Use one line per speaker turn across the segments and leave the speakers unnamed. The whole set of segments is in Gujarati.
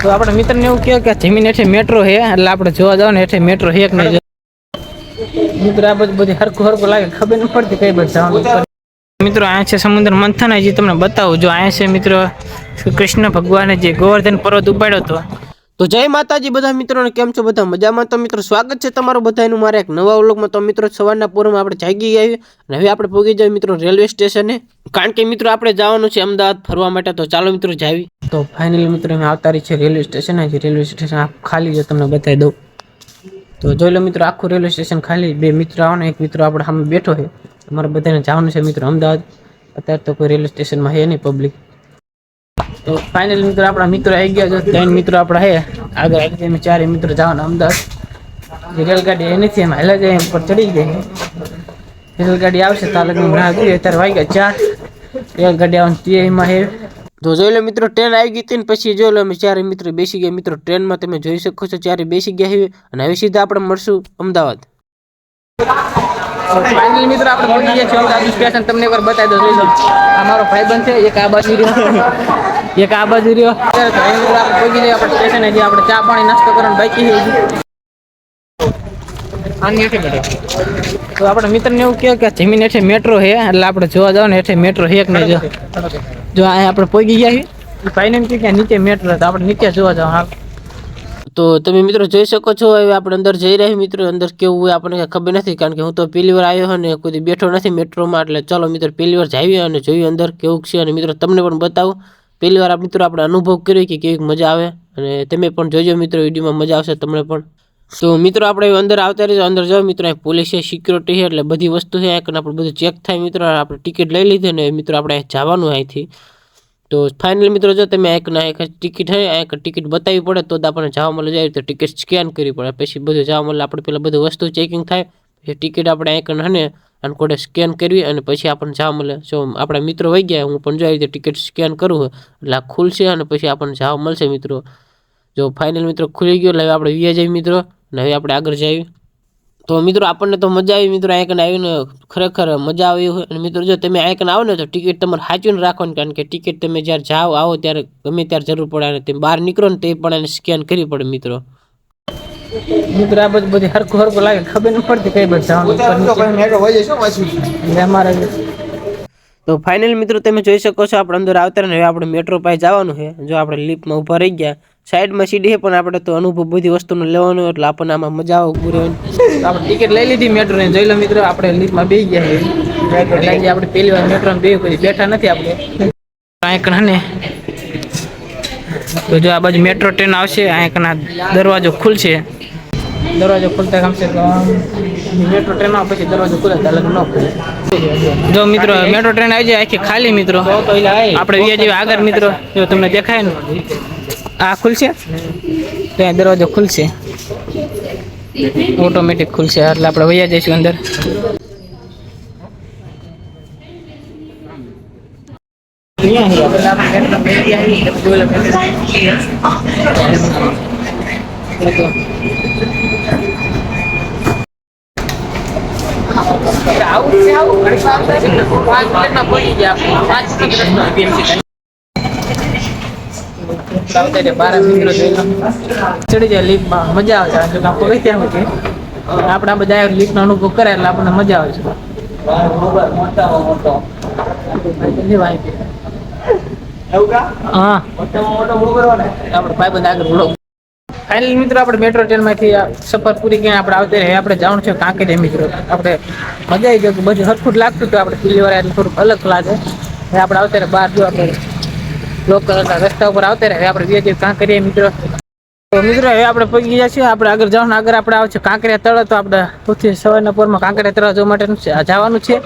તો આપણે મિત્ર ને એવું કહે કે જમીન હેઠે મેટ્રો છે એટલે આપણે જોવા જાવ ને હેઠે મેટ્રો છે કે નહીં. મિત્ર આ બધું બધી હરખું હરખું લાગે ખબર ન પડતી કઈ બધું જવાનું મિત્રો અહીંયા છે સમુદ્ર મંથન હજી તમને બતાવું. જો અહીંયા છે મિત્રો શ્રી કૃષ્ણ ભગવાને જે ગોવર્ધન પર્વત ઉપાડ્યો હતો
તો જય માતાજી બધા મિત્રોને, કેમ છો બધા? મજામાં? તો મિત્રો, સ્વાગત છે તમારું બધાનું મારા એક નવા વ્લોગમાં. તો મિત્રો, સવારના પૂરમાં આપણે જાગી આવી અને હવે આપણે પહોંચી જાય મિત્રો રેલવે સ્ટેશને. કારણ કે મિત્રો, આપણે જવાનું છે અમદાવાદ ફરવા માટે. તો ચાલો મિત્રો, જાવી.
તો ફાઇનલી મિત્રો, અમે આવતા છે રેલવે સ્ટેશન. આજે રેલવે સ્ટેશન ખાલી છે તમને બતાવી દઉં. તો જોઈ લો મિત્રો, આખું રેલવે સ્ટેશન ખાલી. બે મિત્રો આવવાના એક મિત્રો આપણે સામે બેઠો છે. અમારે બધાને જવાનું છે મિત્રો અમદાવાદ. અત્યારે તો કોઈ રેલવે સ્ટેશનમાં છે નહીં પબ્લિક તો ફાઇનલ મિત્રો આપણા મિત્રો આવી ગયા છે. ત્રણ મિત્રો આપણા હે આગળ આવી ગયા ચારે મિત્રો જવાના અમદાવાદ. રેલગાડી એ નથી, એમાં હેલા જાય પર ચડી ગઈ. રેલગાડી આવશે તાલક રાહ જોઈએ અત્યારે વાગ્યા ચાર. રેલગાડી આવવાની તૈયારીમાં હે
તો જોઈ લો મિત્રો ટ્રેન આવી ગઈ હતી પછી જોઈ લો અમે ચારે મિત્રો બેસી ગયા. મિત્રો ટ્રેનમાં તમે જોઈ શકો છો ચારે બેસી ગયા છીએ અને હવે સીધા આપણે મળશું અમદાવાદ.
ફાઇનલ મિત્રો, આપણે પહોંચી ગયા છીએ અમદાવાદ સ્ટેશન તમને એકવાર બતાવી દો જોઈ લો. આ મારો ભાઈબંધ છે, એક આ બાજુ એક આ બાજુ રહ્યો. આપણે સ્ટેશન હજી આપણે ચા પાણી નાસ્તો કરવાનું બાકી છે. આની મિત્રને એવું કહ્યું કે જમીન હેઠે મેટ્રો છે, એટલે આપણે જોવા જાવ ને હેઠે મેટ્રો છે નહીં જો. જો આપણે પોગી ગયા છીએ. ભાઈને એમ કે નીચે મેટ્રો તો આપણે નીચે જોવા જાવ
તો તમે મિત્રો જોઈ શકો છો, હવે આપણે અંદર જઈ રહ્યા મિત્રો. અંદર કેવું હોય આપણને ખબર નથી, કારણ કે હું તો પહેલી વાર આવ્યો અને કોઈ બેઠો નથી મેટ્રોમાં એટલે ચલો મિત્રો પહેલી વાર જાવીએ અને જોયું અંદર કેવું છે. અને મિત્રો તમને પણ બતાવું પહેલી વાર મિત્રો આપણે અનુભવ કર્યો કે કેવી મજા આવે અને તમે પણ જોજો મિત્રો વિડીયોમાં મજા આવશે તમને પણ. તો મિત્રો આપણે અંદર આવતા રહીશું. અંદર જાઓ મિત્રો, અહીં પોલીસ છે સિક્યોરિટી છે, એટલે બધી વસ્તુ છે. અહીંયા આપણે બધું ચેક થાય મિત્રો આપણે ટિકિટ લઈ લીધી ને મિત્રો આપણે જવાનું અહીંથી. તો ફાઇનલ મિત્રો જો તમે એક ના એક ટિકિટ હોય એક ટિકિટ બતાવવી પડે તો આપણને જવા મળે. જાય તો ટિકિટ સ્કેન કરવી પડે. પછી બધું જવા મળે. આપણે પેલા બધું વસ્તુ ચેકિંગ થાય. પછી ટિકિટ આપણે એક હને અને કોડે સ્કેન કરવી અને પછી આપણને જવા મળે. જો આપણા મિત્રો વહી ગયા, હું પણ જો આવી રીતે ટિકિટ સ્કેન કરું એટલે આ ખુલશે અને પછી આપણને જવા મળશે મિત્રો. જો ફાઇનલ મિત્રો ખુલી ગયો, એટલે હવે આપણે વ્યા જઈએ મિત્રો અને હવે આપણે આગળ જઈએ તો મિત્રો આપણને તો મજા આવી, મિત્રો આયકન આવીને ખરેખર મજા આવી હોય. અને મિત્રો જો તમે આયકન આવો ને, તો ટિકિટ તમારે સાચવીને રાખવાની, કારણ કે ટિકિટ તમે જ્યારે જાઓ, આવો ત્યારે ગમે ત્યારે જરૂર પડે અને તમે બહાર નીકળો ને, તે પણ એને સ્કેન કરવી પડે મિત્રો.
મિત્રો આ બધું બધી હરખું હરખું લાગે ખબર ન પડતી કઈ. એટલે અમારે
તો ફાઇનલ મિત્રો તમે જોઈ શકો છો આપણે અંદર આવતા ને હવે આપણે મેટ્રો પાસે જવાનું છે. જો આપણે લિફ્ટમાં ઊભા રહી ગયા સાઈડમાં સીડી છે પણ આપણે તો અનુભવ બધી વસ્તુનો લેવાનો એટલે આપણને આમાં મજા આવે
પૂરે આપણે ટિકિટ લઈ લીધી મેટ્રો ને જોઈ લો મિત્રો આપણે લિફ્ટમાં બેસી ગયા છે આપણે પહેલી વાર મેટ્રો બે કોઈ બેઠા નથી આપણે. કાંઈક ને. તો જો આ બાજુ મેટ્રો ટ્રેન આવશે અહીંયા કણ દરવાજો ખુલશે. દરવાજો ખુલતા કમસે કમ મેટ્રો ટ્રેન આવે પછી દરવાજો ખુલે તો અલગ ન ખુલે. જો મિત્રો મેટ્રો ટ્રેન આવી જાય આખી ખાલી મિત્રો. આપણે વ્યા જેવી આગળ મિત્રો જો તમને દેખાય ને. આ ખુલશે? તો અહીંયા દરવાજો ખુલશે. ઓટોમેટિક ખુલશે એટલે આપણે વૈયા જઈશું અંદર. ચડી જાય લીફમાં મજા આવે છે. જો આપણે ત્યાં હોય આપણે બધા લીફનો અનુભવ કરે એટલે આપણને મજા આવે છે. હા. આપણે બધા આગળ ફાઇનલ મિત્રો, આપણે મેટ્રો ટ્રેનમાંથી સફર પૂરી કરીને આપણે આવતી રહે આપણે જવાનું છે કાંકરિયા મિત્રો. આપણે મજા આવી ગયો કે બધું હરખું લાગતું હતું. આપણે પેલી વાર થોડુંક અલગ લાગે. આપણે આવતા રહે બહાર. જો આપણે લોકલ રસ્તા ઉપર આવતા રહે આપણે બે જે કાંકરિયા મિત્રો. તો મિત્રો, હવે આપણે પગી ગયા છીએ. આપણે આગળ જવાનું. આગળ આપણે આવશે કાંકરિયા તળ. તો આપણે સૌથી સવારના પોરમાં. કાંકરિયા તળ જોવા માટેનું છે જવાનું છે.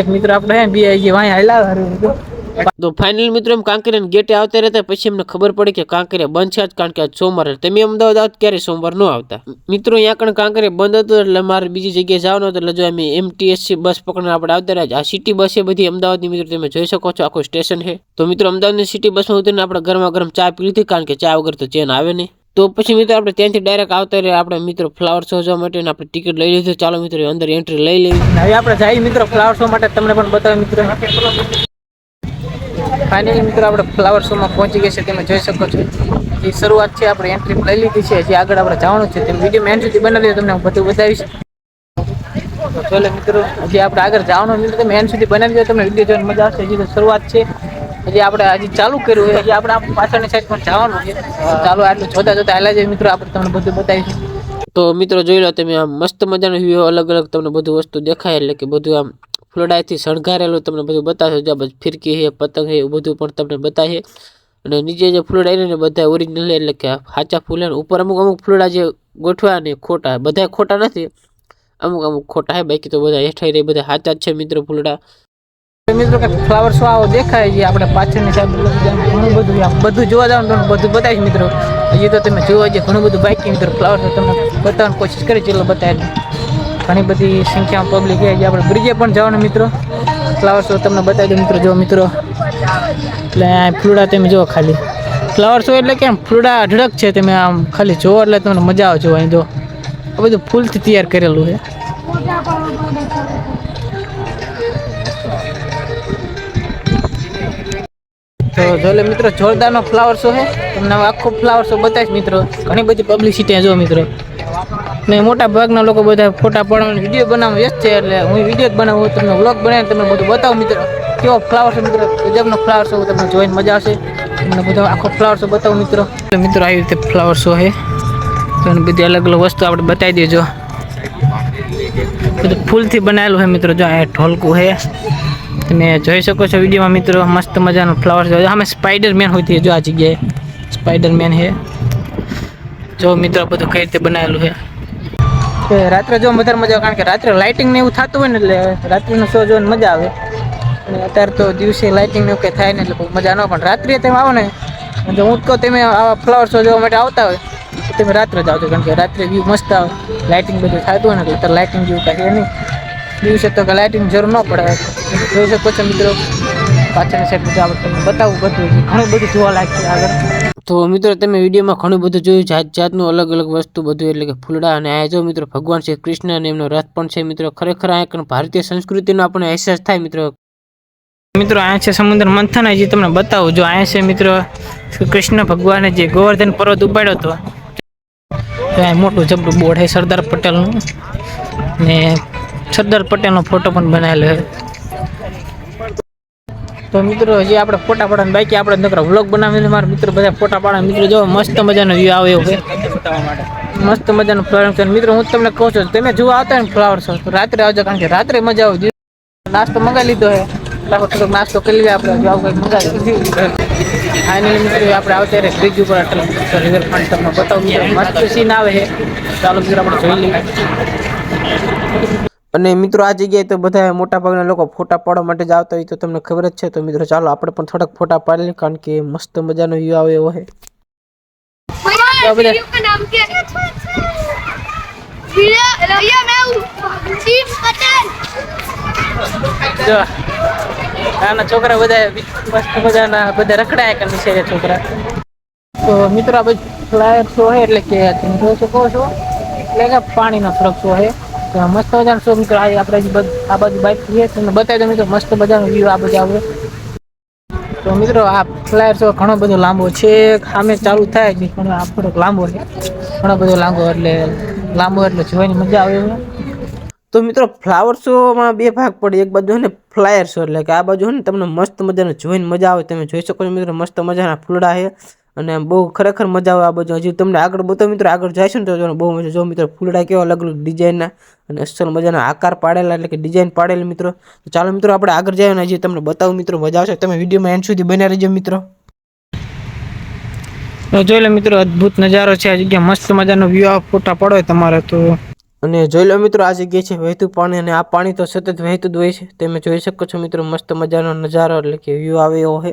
એક મિત્રો આપણે બે જે વાંહે હાલ્યા
તો ફાઇનલ મિત્રો એમ કાંકરિયા ગેટે આવતા રહેતા પછી એમને ખબર પડી કે કાંકરિયા બંધ છે કારણ કે આજ સોમવાર તમે અમદાવાદ આવત ક્યારે સોમવાર ન આવતા? મિત્રો અહીંયા કણ કાંકરિયા બંધ હતું એટલે મારે બીજી જગ્યાએ જવાનું હતું એટલે જો અમે એમટીએસસી બસ પકડીને આપણે આવતા રહ્યા આ સિટી બસ છે બધી અમદાવાદની મિત્રો તમે જોઈ શકો છો, આખું સ્ટેશન છે. તો મિત્રો અમદાવાદની સિટી બસમાં ઉતરીને આપણે ગરમા ગરમ ચા પી લીધી, કારણ કે ચા વગર તો ચેન આવે નહીં. તો પછી મિત્રો આપણે ત્યાંથી ડાયરેક્ટ આવતા રહ્યા. આપણે મિત્રો ફ્લાવર શો જોવા માટે આપણે ટિકિટ લઈ લીધી. ચાલો મિત્રો, અંદર એન્ટ્રી લઈ
હવે આપણે જઈએ મિત્રો ફ્લાવર શો માટે. તમને પણ બતાવે મિત્રો. ફાઇનલી મિત્રો, આપણે ફ્લાવર શોમાં પહોંચી ગયા છે તમે જોઈ શકો છો. એ શરૂઆત છે, આપણે એન્ટ્રી લઈ લીધી છે. હજી આગળ આપણે જવાનું છે તમે વીડિયો એન્ડ સુધી બનાવી તમને હું બધું બતાવીશ. તો ચાલો મિત્રો, હજી આપણે આગળ જવાનું મિત્રો તમે એન્ડ સુધી બનાવી દો, તમને વીડિયો જોઈને મજા આવશે. હજી તો શરૂઆત છે. હજી આપણે હજી ચાલુ કર્યું છે. હજી આપણે આમ પાછળની સાઈડ પણ જવાનું છે. તો ચાલો આટલું જોતા જોતા હાલ્યા જાય મિત્રો, આપણે તમને બધું બતાવીશું.
તો મિત્રો, જોઈ લો, તમે આમ મસ્ત મજાનો વ્યૂ અલગ અલગ તમને બધું વસ્તુ દેખાય, એટલે કે બધું આમ ફ્લોડાઈથી શણગારેલું તમને બધું બતાવશે. જો આ બધું ફિરકી છે પતંગ છે એવું બધું પણ તમને બતાવે અને નીચે જે ફ્લોડાઈ ને બધા ઓરિજિનલ એટલે કે સાચા ફૂલ ને ઉપર અમુક અમુક ફ્લોડા જે ગોઠવા ને, ખોટા. બધા ખોટા નથી. અમુક અમુક ખોટા છે, બાકી તો બધા હેઠાઈ રહી બધા સાચા જ છે મિત્રો ફૂલડા.
તો મિત્રો કે ફ્લાવર શો આવો દેખાય છે, આપણે પાછળની સાઈડ ઘણું બધું આમ બધું જોવા જાવ તમને બધું બતાવીશ મિત્રો. હજી તો તમે જોવા છે ઘણું બધું બાકી મિત્રો. ફ્લાવર શો તમને બતાવવાની કોશિશ કરી ચલો બતાવી ઘણી બધી સંખ્યામાં પબ્લિક આવી જે આપણે બ્રિજે પણ જવાનું મિત્રો. ફ્લાવર શો તમને બતાવી દો મિત્રો. જો મિત્રો, એટલે ફ્લુડા તમે જુઓ ખાલી. ફ્લાવર શો એટલે કેમ? ફ્લુડા અઢળક છે તમે આમ ખાલી જોવો એટલે તમને મજા આવે અહીં જો. આ બધું ફૂલથી તૈયાર કરેલું છે. તો જોલે મિત્રો, જોરદારનો ફ્લાવર શો છે. તમને આખો ફ્લાવર શો બતાવીશ મિત્રો. ઘણી બધી પબ્લિસિટી જો મિત્રો. ને મોટા ભાગના લોકો બધા ફોટા પાડવાનો વીડિયો બનાવવા વ્યસ્ત છે એટલે હું વીડિયો બનાવું તમને વ્લોગ બનાવીને તમને બધું બતાવું મિત્રો. કેવો ફ્લાવર છે મિત્રો? ગજબનો ફ્લાવર શો તમને જોઈને મજા આવશે. તમને બધો આખો ફ્લાવર શો બતાવું મિત્રો. મિત્રો આવી રીતે ફ્લાવર શો છે. ઘણી બધી અલગ અલગ વસ્તુ આપણે બતાવી દેજો. બધું ફૂલથી બનાવેલું છે મિત્રો, જો આ ઢોલકું છે. તમે જોઈ શકો છો વિડીયોમાં મિત્રો, મસ્ત મજાનો ફ્લાવર છે. અમે સ્પાઈડરમેન હોય છે જો આ જગ્યાએ સ્પાઈડર મેન છે. જો મિત્રો બધું કઈ રીતે બનાવેલું છે. કે રાત્રે જો વધારે મજા આવે, કારણ કે રાત્રે લાઇટિંગ ને એવું થતું હોય ને એટલે રાત્રિનો શો જોઈને મજા આવે. અને અત્યારે તો દિવસે લાઇટિંગ ને એવું કંઈ થાય ને એટલે બહુ મજા ન પણ રાત્રે તમે આવો ને, જો હું કહું તમે આવા ફ્લાવર શો જોવા માટે આવતા હોય, તો તમે રાત્રે જ આવજો, કારણ કે રાત્રે વ્યૂ મસ્ત આવે. લાઇટિંગ બધું થતું હોય ને એટલે લાઇટિંગ જેવું કાંઈ નહીં. દિવસે તો લાઇટિંગ જરૂર ન પડે. જોઈ શકો છો મિત્રો પાછળની સાઈડ બધું આપણે તમને બતાવું બધું ઘણું બધું જોવા લાયક આગળ.
તો મિત્રો તમે વિડીયોમાં ઘણું બધું જોયું જાત જાતનું અલગ અલગ વસ્તુ બધું, એટલે કે ફૂલડા અને આ જો મિત્રો ભગવાન શ્રી કૃષ્ણ અને એમનો રથ પણ છે મિત્રો. ખરેખર આ એક ભારતીય સંસ્કૃતિનો આપણને અહેસાસ થાય મિત્રો.
મિત્રો અહીંયા છે સમુદ્ર મંથન. હજી તમને બતાવું. જો અહીંયા છે મિત્રો કૃષ્ણ ભગવાને જે ગોવર્ધન પર્વત ઉપાડ્યો હતો. અહીંયા મોટું જબરું બોર્ડ છે સરદાર પટેલનું. ને સરદાર પટેલનો ફોટો પણ બનાવેલો તો મિત્રો હજી આપણે ફોટા પાડવાનું બાકી, આપણે નકરા વ્લોગ બનાવીને મારા મિત્રો બધા ફોટા પાડવા મિત્રો જો મસ્ત મજાનો વ્યૂ આવે એવો મસ્ત મજાનો ફ્લાવર શો મિત્રો, હું તમને કહું છું, તમે જોવા આવતા હોય ને ફ્લાવર શો રાત્રે આવજો, કારણ કે રાત્રે મજા આવે. દિવસે નાસ્તો મંગાવી લીધો એટલે થોડોક નાસ્તો કરી લઈએ આપણે, જો આવું કંઈક મંગાવી ફાઇનલી મિત્રો આપણે આવે ત્યારે બ્રિજ ઉપર અટલ રિવરફ્રન્ટ તમને બતાવું. મસ્ત સીન આવે છે. ચાલો, મિત્રો, આપણે જોઈ લઈએ.
અને મિત્રો આ જગ્યાએ તો બધા મોટાભાગના લોકો ફોટા પાડવા માટે જ આવતા હોય તો તમને ખબર જ છે તો મિત્રો ચાલો આપણે પણ થોડાક ફોટા પાડી લઈએ કારણ કે મસ્ત મજાનો વ્યૂ આવે એવો છે
આના છોકરા બધા મસ્ત મજાના બધા રખડાયા કરે છે છોકરા તો મિત્રો આ બધું ફ્લાયર શો છે એટલે કે તમે જોઈ શકો છો એટલે કે પાણીનો ફરક શો છે તો મસ્ત મજાનો શો મિત્રો. આજે આપણે આ બાજુ બાઇક છે તમને બતાવી દો મિત્રો, મસ્ત મજાનો વ્યૂ આ બધા આવે. તો મિત્રો, આ ફ્લાયર શો ઘણો બધો લાંબો છે. સામે ચાલુ થાય છે પણ આ થોડોક લાંબો છે. ઘણો બધો લાંબો એટલે લાંબો એટલે જોવાની મજા આવે
તો મિત્રો ફ્લાવર શોમાં બે ભાગ પડે. એક બાજુ ને ફ્લાયર શો એટલે કે આ બાજુ ને તમને મસ્ત મજાનો જોઈને મજા આવે. તમે જોઈ શકો છો મિત્રો, મસ્ત મજાના ફૂલડા છે. અને બહુ ખરેખર મજા આવે આ બાજુ. હજી તમને આગળ બતાવો મિત્રો આગળ જઈશું ને તો બહુ મજા. જો મિત્રો ફૂલડા કેવા અલગ અલગ ડિઝાઇનના અને અસલ મજાના આકાર પાડેલા એટલે કે ડિઝાઇન પાડેલી મિત્રો. તો ચાલો મિત્રો આપણે આગળ જઈએ ને હજી તમને બતાવું મિત્રો મજા આવશે. તમે વિડીયોમાં એન્ડ સુધી બન્યા રહેજો મિત્રો.
જોઈ લો મિત્રો અદ્ભુત નજારો છે. આ જગ્યા મસ્ત મજાનો વ્યૂ આ ફોટા પડો તમારે તો.
અને જોઈ લો મિત્રો આ જગ્યાએ છે વહેતું પાણી અને આ પાણી તો સતત વહેતું જ હોય છે. તમે જોઈ શકો છો મિત્રો મસ્ત મજાનો નજારો એટલે કે વ્યૂ આવે એવો છે.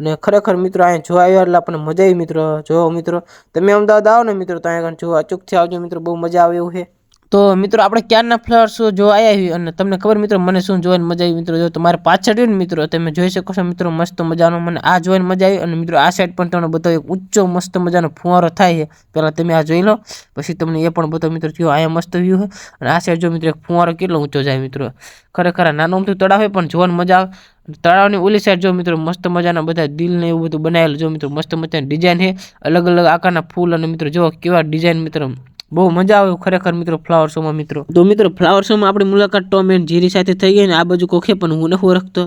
અને ખરેખર મિત્રો અહીંયા જોવા આવ્યા એટલે આપણને મજા આવી મિત્રો. જોવો મિત્રો, તમે અમદાવાદ આવો ને મિત્રો, તો અહીંયા જોવા અચૂકથી આવજો મિત્રો, બહુ મજા આવે એવું છે. તો મિત્રો, આપણે ક્યારના ફ્લાવર શો જોવા આવ્યા હોય અને તમને ખબર મિત્રો, મને શું જોવાની મજા આવી મિત્રો? જો તમારે પાછળ ને મિત્રો તમે જોઈ શકો છો મિત્રો, મસ્ત મજાનો મને આ જોવાની મજા આવી અને મિત્રો, આ સાઈડ પણ તમને બધો એક ઊંચો મસ્ત મજાનો ફુવારો થાય છે. પહેલાં તમે આ જોઈ લો, પછી તમને એ પણ બતાવો મિત્રો, જો અહીંયા મસ્ત વ્યૂ હોય અને આ સાઈડ જો મિત્રો, એક ફુવારો કેટલો ઊંચો જાય મિત્રો? ખરેખર નાનો અમથું તળાવ હોય પણ જોવાની મજા આવે. તળાવની ઓલી સાઈડ જો મિત્રો મસ્ત મજાના બધા દિલ ને એવું બધું બનાવેલું, જો મિત્રો મસ્ત મજાની ડિઝાઇન છે. અલગ અલગ આકારના ફૂલ અને મિત્રો જો કેવા ડિઝાઇન મિત્રો. બહુ મજા આવે ખરેખર મિત્રો ફ્લાવર શોમાં મિત્રો. તો મિત્રો ફ્લાવર શોમાં આપણી મુલાકાત ટોમ એન્ડ જીરી સાથે થઈ ગઈ અને આ બાજુ કોખે પણ હું નથી ઓળખતો.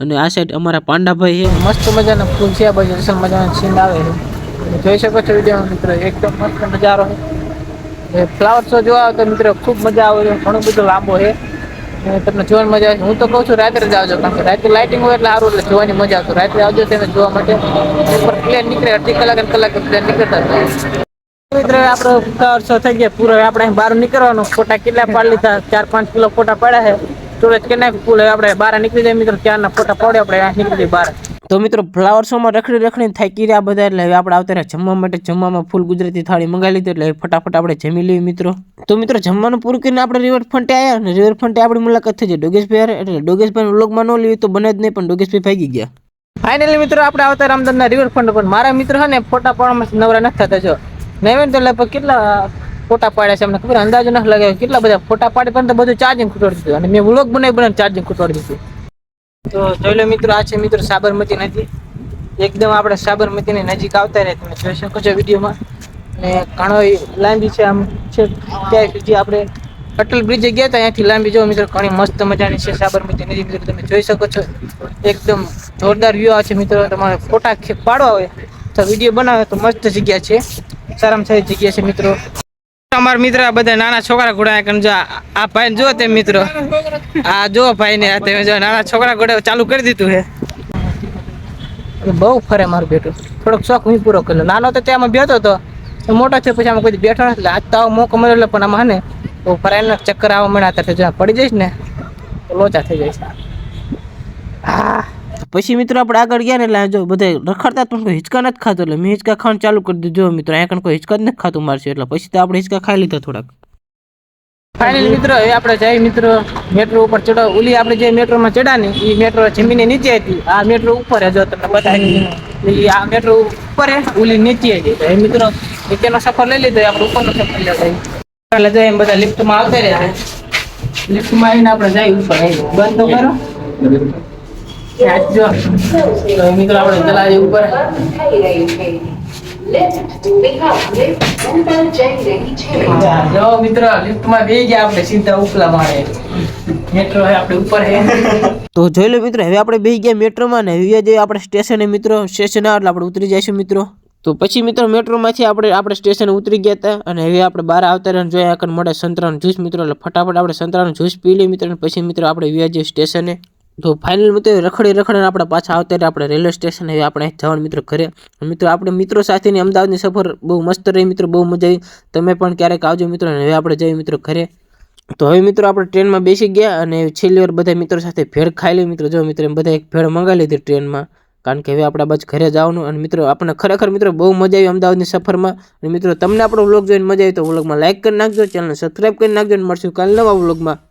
અને આ સાઈડ અમારા પાંડાભાઈ છે.
મસ્ત મજાના ફૂલ છે, આ બાજુ મજાના સીન આવે છે. જોઈ શકો છો વીડિયો મિત્રો, એકદમ મસ્ત નજારો છે. ફ્લાવર શો જોવા તો મિત્રો ખૂબ મજા આવે છે, ઘણો બધો લાંબો છે. તમને જોવાની મજા આવે હું તો કહું છું, રાત્રે જ આવજો. કારણ કે રાત્રે લાઇટિંગ હોય એટલે સારું એટલે જોવાની મજા આવશે. રાત્રે આવજો તેને જોવા માટે. ઉપર પ્લેન નીકળે, અડધી કલાક કલાક પ્લેન નીકળતા મિત્ર, આપણો શો થઈ ગયા. પૂરો. આપણે બહાર નીકળવાનું. ફોટા કેટલા પાડી લીધા? ચાર, પાંચ કિલો ફોટા પડ્યા છે. સ્ટોરેજ કે નાખ્યું ફૂલ આપણે બહાર નીકળી જાય મિત્રો. ના ફોટા પડે આપણે. નીકળી જઈએ બહાર.
તો મિત્રો ફ્લાવર શોમાં રખડી રખડીને થાકી રહ્યા બધા, એટલે હવે આપણે આવતા જમવા માટે. જમવામાં ફૂલ ગુજરાતી થાળી મંગાવી લીધી, એટલે ફટાફટ આપણે જમી લઈએ મિત્રો. તો મિત્રો, જમવાનું પૂરું કરીને આપણે રિવરફ્રન્ટે આવ્યા અને રિવરફ્રન્ટે આપણી મુલાકાત થઈ જાય ડોગેશભાઈ. એટલે ડોગેશભાઈ વ્લોગમાં ન લેવી તો બને જ નહીં, પણ ડોગેશભાઈ ભાગી ગયા.
ફાઇનલી મિત્રો, આપણે આવતા રામદરના રિવરફ્રન્ટ પર મારા મિત્ર છે ને, ફોટા પાડવામાં નવરા નથી થતા, જો. નહીં તો લગભગ કેટલા ફોટા પાડ્યા છે અમને ખબર અંદાજો નથી લગાવ્યો. કેટલા બધા ફોટા પાડી પણ બધું ચાર્જિંગ ખૂટવાડી દીધું. અને મેં વ્લોગ બનાવી બનાવી ચાર્જિંગ ખૂટવાડી દીધું. તો જોઈ લો મિત્રો, આ છે મિત્રો સાબરમતી નદી. એકદમ આપણે સાબરમતીની નજીક આવતા રહે, તમે જોઈ શકો છો વિડીયોમાં. અને ઘણો લાંબી છે આમ છે, ત્યાં સુધી આપણે અટલ બ્રિજે ગયા હતા અહીંયાથી લાંબી જો મિત્રો, ઘણી મસ્ત મજાની છે સાબરમતી નદી, મિત્રો, તમે જોઈ શકો છો. એકદમ જોરદાર વ્યૂ આવે છે મિત્રો, તમારે ફોટા પાડવા હોય તો વીડિયો બનાવે તો મસ્ત જગ્યા છે. સારામાં સારી જગ્યા છે મિત્રો. અમારા મિત્ર બધા નાના છોકરા ઘોડા કારણ જો આ- ભાઈ જો તે મિત્રો. આ જો ભાઈ ને તમે જો નાના છોકરા ઘોડા ચાલુ કરી દીધું હે બહુ ફરે મારું બેટું. થોડોક શોખ હું પૂરો કર્યો નાનો તો ત્યાં બેઠો હતો. મોટો છે પછી આમાં કોઈ બેઠો નથી. આજ તો આવો મોકો મળ્યો પણ આમાં ને તો ફરાઈને ચક્કર આવવા મળ્યા હતા જો પડી જઈશ ને, તો લોચા થઈ જઈશ. હા.
પછી મિત્રો આપણે આગળ ગયા ને એટલે જો બધા રખડતા પણ કોઈ હિંચકા નથી ખાતો, એટલે મેં હિંચકા ખાવાનું ચાલુ કરી દીધું. મિત્રો, અહીંયા કોઈ હિંચકા નથી ખાતું મારશે એટલે પછી તો આપણે હિંચકા ખાઈ લીધા થોડાક.
ફાઇનલ મિત્રો, હવે આપણે જઈ મિત્રો મેટ્રો ઉપર ચડો ઓલી આપણે જે મેટ્રોમાં ચડા ને એ મેટ્રો જમીને નીચે હતી. આ મેટ્રો ઉપર જો તમને બતાવી આ મેટ્રો ઉપર ઓલી નીચે હતી એ મિત્રો નીચેનો સફર લઈ લીધો, આપણે ઉપરનો સફર જઈએ. એટલે જઈ બધા લિફ્ટમાં આવતા રહ્યા લિફ્ટમાં આવીને આપણે જઈ ઉપર બંધ તો કરો. તો
જોઈ લો મિત્રો, હવે આપણે બેસી ગયા મેટ્રોમાં ને હવે જે આપણે સ્ટેશને મિત્રો, સ્ટેશન આવે એટલે આપણે ઉતરી જઈશું મિત્રો. તો પછી મિત્રો મેટ્રોમાંથી આપણે આપણે સ્ટેશન ઉતરી ગયા હતા અને હવે આપણે બહાર આવતા રહ્યા જોઈએ આગળ મળે સંતરાનું જ્યુસ મિત્રો, એટલે ફટાફટ આપણે સંતરાનું જ્યુસ પી લઈએ મિત્રો પછી મિત્રો આપણે વ્યા સ્ટેશને તો ફાઇનલ મિત્રો રખડી રખડે આપણે પાછા આવતા આપણે રેલવે સ્ટેશન હવે આપણે જવાનું મિત્રો ઘરે. મિત્રો, આપણે મિત્રો સાથેની અમદાવાદની સફર બહુ મસ્ત રહી મિત્રો, બહુ મજા આવી. તમે પણ ક્યારેક આવજો મિત્રો હવે આપણે જઈએ મિત્રો ઘરે. તો હવે મિત્રો, આપણે ટ્રેનમાં બેસી ગયા અને છેલ્લી વાર બધા મિત્રો સાથે ભેળ ખાઈ લઈ. મિત્રો, જો મિત્રો એમ બધા એક ભેળ મંગાવી લીધી ટ્રેનમાં. કારણ કે હવે આપણે બસ ઘરે જવાનું અને મિત્રો, આપણને ખરેખર મિત્રો બહુ મજા આવી અમદાવાદની સફરમાં. અને મિત્રો, તમને આપણો વ્લોગ જોઈને મજા આવી તો વ્લોગમાં લાઇક કરી નાખજો. ચેનલને સબસ્ક્રાઈબ કરી નાખજો અને મળશું કાલે નવા વ્લોગમાં